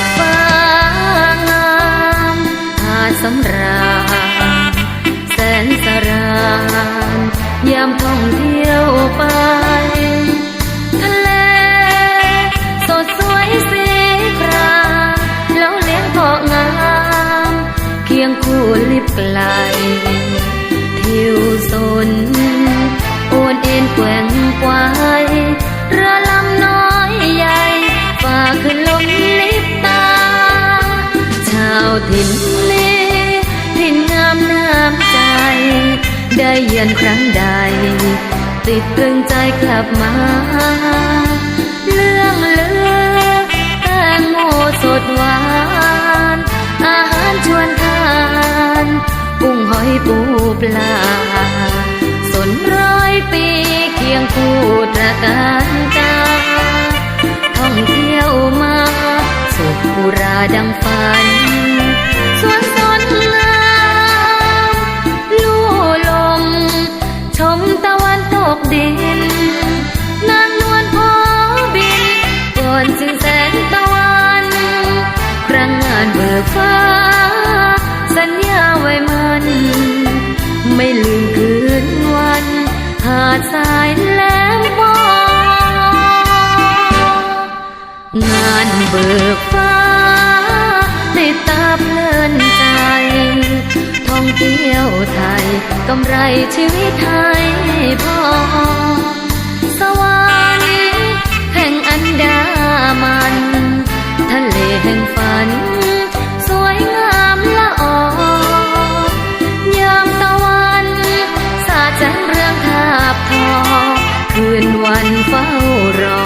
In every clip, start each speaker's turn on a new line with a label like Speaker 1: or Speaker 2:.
Speaker 1: กฟ้างามหาสำราญแสนสรานยามท่องเที่ยวไปทะเลสดสวยสีครามแล้วเลี้ยงเกาะงามเคียงคู่ลิบไกลทิวสนโอนเอ็นแกว่งกว้า ลินนี้ถิ่นงามน้ำใจ ได้เยือนครั้งใด ติดตรึงใจกลับมา เรื่องเลือแตงโมสดหวาน อาหารชวนทานกุ้งหอยปูปลา สนร้อยปีเคียงคู่ตระการตาท่องเที่ยวมาสุขบุราดังฝัน กดิน นางนวลพอบินก่อนจึงแสงตะวัน ครั้งงานเบิกฟ้า สัญญาไว้มัน ไม่ลืมคืนวัน หาดทรายแหลมบองานเบิกฟ้า กำไรชีวิตไทยพอ สวรรค์แห่งอันดามัน ทะเลแห่งฝัน สวยงามละออยามตะวันสาดแสงเรื่องทาบทอ คืนวันเฝ้ารอ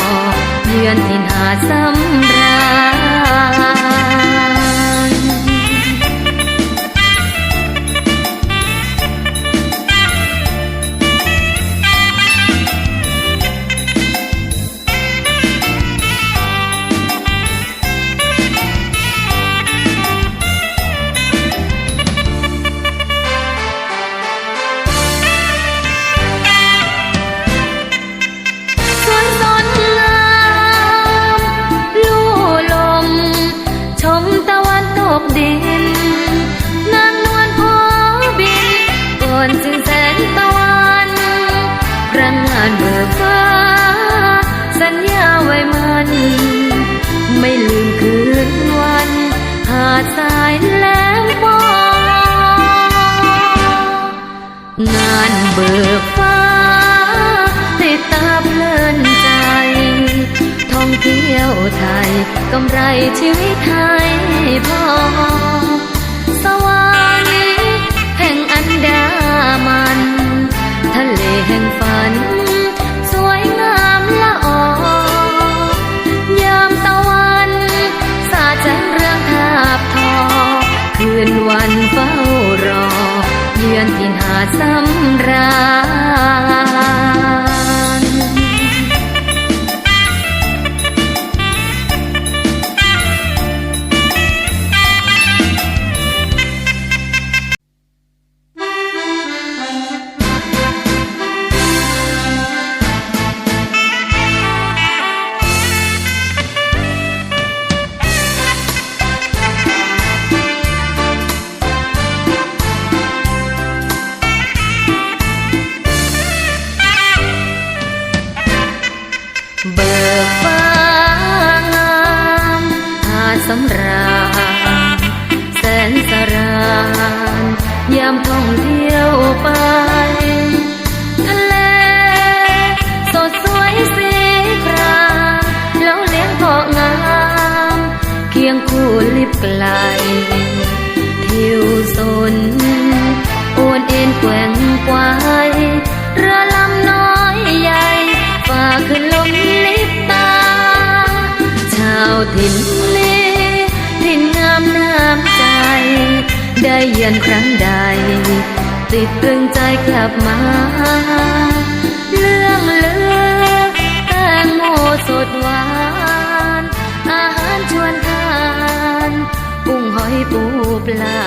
Speaker 1: เยือนทินหาดสำราญานเบิกฟ้า สัญญาไว้มัน ไม่ลืมคืนวัน หาดทรายแหลมบองานเบิกฟ้าติดตาเพลินใจ ท่องเที่ยวไทยกำไรชีวิตไทยพอ เยือนทินหาดสำราญ ไกล ทิวสนโอนเอ็นแกว่งกวายเรือลำน้อยใหญ่ฝ่าขึ้นลมลิบตา ชาวถิ่นนี้ถิ่นงามน้ำใจ ได้เยือนครั้งใด ติดตรึงใจกลับมาเรื่องเลือแตงโมสดหวาน อยปูปลา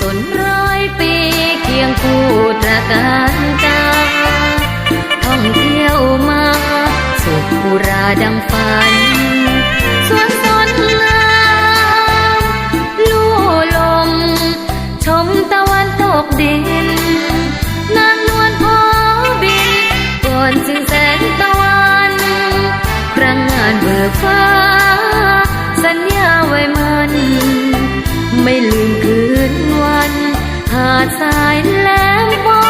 Speaker 1: สนร้อยปีเคียงคู่ตระการตาท่องเที่ยวมาสุขภูราดังฝัน สวนสนงามลู่ลม ชมตะวันตกดิน นางนวลพอบิก่อนถึงแสงตะวันรั้งงานเบิกฟ้า ไม่ลืมคืนวัน หาดทรายแหลมบอ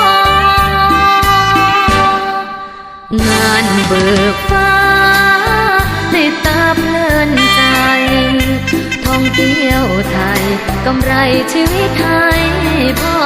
Speaker 1: งานเบิกฟ้า ในตาเพลินใจ ท่องเที่ยวไทยกำไรชีวิตไทยพอ